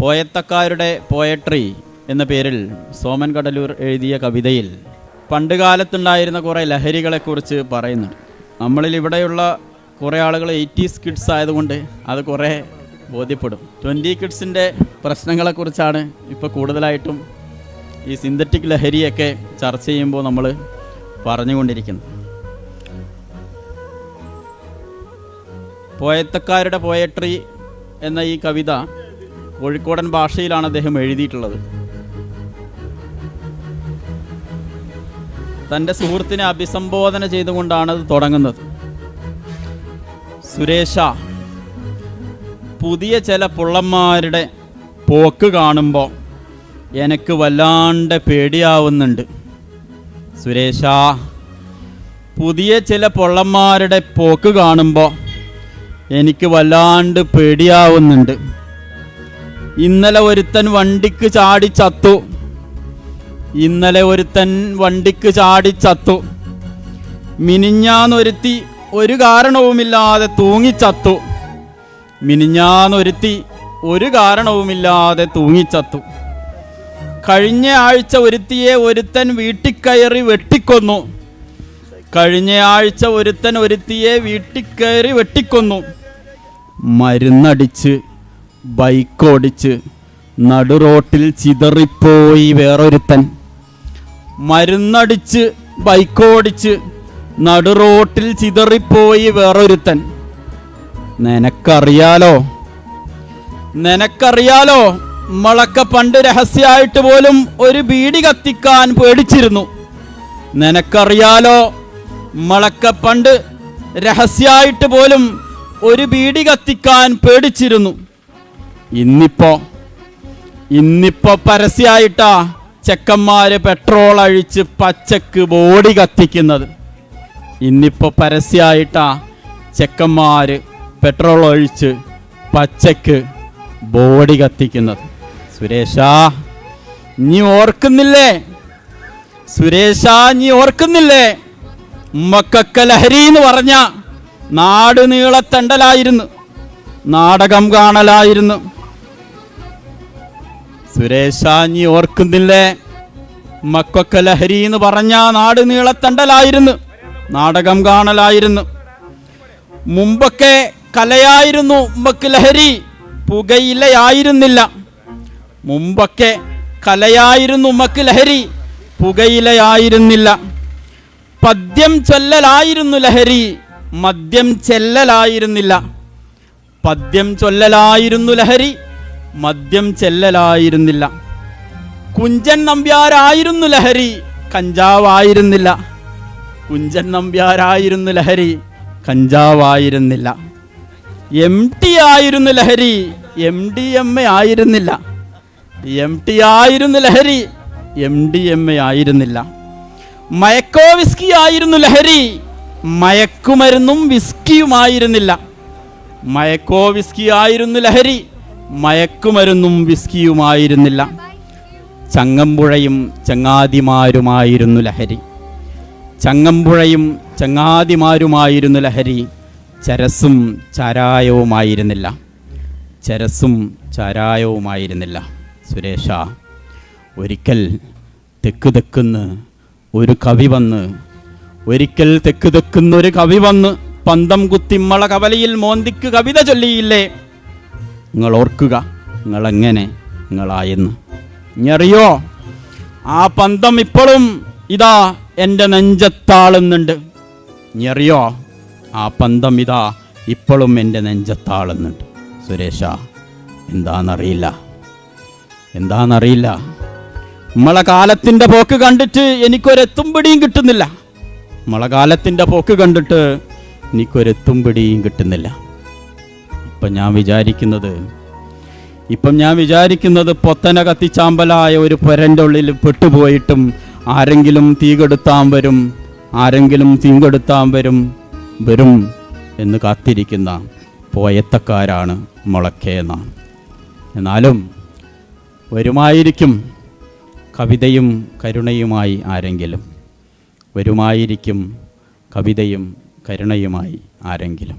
പോയത്തക്കാരുടെ poetry എന്ന പേരിൽ സോമൻ കടലൂർ എഴുതിയ കവിതയിൽ പണ്ടുകാലത്തുണ്ടായിരുന്ന കുറേ ലഹരികളെക്കുറിച്ച് പറയുന്നുണ്ട്. നമ്മളിൽ ഇവിടെയുള്ള കുറേ ആളുകൾ എയ്റ്റീസ് കിഡ്സ് ആയതുകൊണ്ട് അത് കുറേ ബോധ്യപ്പെടും. ട്വന്റി കിഡ്സിന്റെ പ്രശ്നങ്ങളെക്കുറിച്ചാണ് ഇപ്പോൾ കൂടുതലായിട്ടും ഈ സിന്തറ്റിക് ലഹരിയൊക്കെ ചർച്ച ചെയ്യുമ്പോൾ നമ്മൾ പറഞ്ഞുകൊണ്ടിരിക്കുന്നത്. പോയത്തക്കാരുടെ പോയട്രി എന്ന ഈ കവിത കോഴിക്കോടൻ ഭാഷയിലാണ് അദ്ദേഹം എഴുതിയിട്ടുള്ളത്. തന്റെ സുഹൃത്തിനെ അഭിസംബോധന ചെയ്തുകൊണ്ടാണ് അത് തുടങ്ങുന്നത്. സുരേഷ പുതിയ ചില പുള്ളന്മാരുടെ പോക്ക് കാണുമ്പോൾ എനിക്ക് വല്ലാണ്ട് പേടിയാവുന്നുണ്ട്. സുരേഷ പുതിയ ചില പൊള്ളന്മാരുടെ പോക്ക് കാണുമ്പോൾ എനിക്ക് വല്ലാണ്ട് പേടിയാവുന്നുണ്ട്. ഇന്നലെ ഒരുത്തൻ വണ്ടിക്ക് ചാടി ചത്തു. ഇന്നലെ ഒരുത്തൻ വണ്ടിക്ക് ചാടി ചത്തു. മിനിഞ്ഞാന്നൊരുത്തി ഒരു കാരണവുമില്ലാതെ തൂങ്ങിച്ചത്തു മിനിഞ്ഞാന്നൊരുത്തി ഒരു കാരണവുമില്ലാതെ തൂങ്ങിച്ചത്തു കഴിഞ്ഞ ആഴ്ച ഒരുത്തിയെ ഒരുത്തൻ വീട്ടിൽ കയറി വെട്ടിക്കൊന്നു. കഴിഞ്ഞ ആഴ്ച ഒരുത്തൻ ഒരുത്തിയെ വീട്ടിൽ കയറി വെട്ടിക്കൊന്നു. മരുന്നടിച്ച് ബൈക്കോടിച്ച് നടുറോട്ടിൽ ചിതറിപ്പോയി വേറൊരുത്തൻ. മരുന്നടിച്ച് ബൈക്കോടിച്ച് നടുറോട്ടിൽ ചിതറിപ്പോയി വേറൊരുത്തൻ. നിനക്കറിയാലോ? നിനക്കറിയാലോ? നമ്മളൊക്കെ പണ്ട് രഹസ്യമായിട്ട് പോലും ഒരു ബീഡി കത്തിക്കാൻ പേടിച്ചിരുന്നു. നിനക്കറിയാലോ? നമ്മളൊക്കെ പണ്ട് രഹസ്യമായിട്ട് പോലും ഒരു ബീഡി കത്തിക്കാൻ പേടിച്ചിരുന്നു. ഇന്നിപ്പോ ഇന്നിപ്പോ പരസ്യമായിട്ടാ ചെക്കന്മാര് പെട്രോൾ അഴിച്ച് പച്ചക്ക് ബോഡി കത്തിക്കുന്നത്. ഇന്നിപ്പോ പരസ്യമായിട്ടാ ചെക്കന്മാര് പെട്രോൾ ഒഴിച്ച് പച്ചക്ക് ബോഡി കത്തിക്കുന്നത്. സുരേഷ നീ ഓർക്കുന്നില്ലേ? സുരേഷ നീ ഓർക്കുന്നില്ലേ? ഉമ്മക്കൊക്കെ ലഹരി എന്ന് പറഞ്ഞ നാട് നീളത്തണ്ടലായിരുന്നു. നാടകം കാണലായിരുന്നു. സുരേഷാ നീ ഓർക്കുന്നില്ലേ? മക്കൊക്കെ ലഹരി എന്ന് പറഞ്ഞ നാട് നീളത്തണ്ടലായിരുന്നു. നാടകം കാണലായിരുന്നു. മുമ്പൊക്കെ കലയായിരുന്നു ഉമ്മക്ക് ലഹരി. പുകയിലയായിരുന്നില്ല. മുമ്പൊക്കെ കലയായിരുന്നു ഉമ്മക്ക് ലഹരി. പുകയിലയായിരുന്നില്ല. പദ്യം ചൊല്ലലായിരുന്നു ലഹരി. മദ്യം ചെല്ലലായിരുന്നില്ല. പദ്യം ചൊല്ലലായിരുന്നു ലഹരി. മദ്യം ചെല്ലലായിരുന്നില്ല. കുഞ്ചൻ നമ്പ്യാരായിരുന്നു ലഹരി കഞ്ചാവായിരുന്നില്ല. കുഞ്ചൻ നമ്പ്യാരായിരുന്നു ലഹരി കഞ്ചാവായിരുന്നില്ല. എം ടി ആയിരുന്നു ലഹരി എം ഡി എം എ ആയിരുന്നില്ല. എം ടി ആയിരുന്നു ലഹരി എം ഡി എം എ ആയിരുന്നില്ല. മയക്കോ വിസ്കി ആയിരുന്നു ലഹരി മയക്കുമരുന്നും വിസ്കിയുമായിരുന്നില്ല. മയക്കോ വിസ്കി ആയിരുന്നു ലഹരി മയക്കുമരുന്നും വിസ്കിയുമായിരുന്നില്ല. ചങ്ങമ്പുഴയും ചങ്ങാതിമാരുമായിരുന്നു ലഹരി. ചങ്ങമ്പുഴയും ചങ്ങാതിമാരുമായിരുന്നു ലഹരി. ചരസും ചാരായവുമായിരുന്നില്ല. ചരസും ചാരായവുമായിരുന്നില്ല. സുരേഷ ഒരിക്കൽ തെക്ക് തെക്കുന്ന് ഒരു കവി വന്ന് ഒരിക്കൽ തെക്ക് തെക്കുന്നൊരു കവി വന്ന് പന്തം കുത്തിമ്മള കവലയിൽ മോന്തിക്ക് കവിത ചൊല്ലിയില്ലേ? നിങ്ങൾ ഓർക്കുക നിങ്ങളെങ്ങനെ നിങ്ങളായെന്ന്. ഇനിയറിയോ? ആ പന്തം ഇപ്പോഴും ഇതാ എന്റെ നെഞ്ചത്താളുന്നുണ്ട്. ഇനിയറിയോ? ആ പന്തം ഇതാ ഇപ്പോഴും എന്റെ നെഞ്ചത്താളുന്നുണ്ട്. സുരേഷ എന്താണെന്നറിയില്ല എന്താണെന്നറിയില്ല നമ്മളെ കാലത്തിന്റെ പോക്ക് കണ്ടിട്ട് എനിക്കൊരെത്തും പിടിയും കിട്ടുന്നില്ല. നമ്മളെ കാലത്തിന്റെ പോക്ക് കണ്ടിട്ട് എനിക്കൊരെത്തും പിടിയും കിട്ടുന്നില്ല. ഇപ്പം ഞാൻ വിചാരിക്കുന്നത് ഇപ്പം ഞാൻ വിചാരിക്കുന്നത് പൊത്തന കത്തിച്ചാമ്പലായ ഒരു പുരന്റെ ഉള്ളിൽ പെട്ടുപോയിട്ടും ആരെങ്കിലും തീ കെടുത്താൻ വരും ആരെങ്കിലും തീ കെടുത്താൻ വരും വരും എന്ന് കാത്തിരിക്കുന്ന പോയത്തക്കാരാണ് മുളക്കേന്ന എന്നാലും വരുമായിരിക്കും കവിതയും കരുണയുമായി ആരെങ്കിലും വരുമായിരിക്കും കവിതയും കരുണയുമായി ആരെങ്കിലും.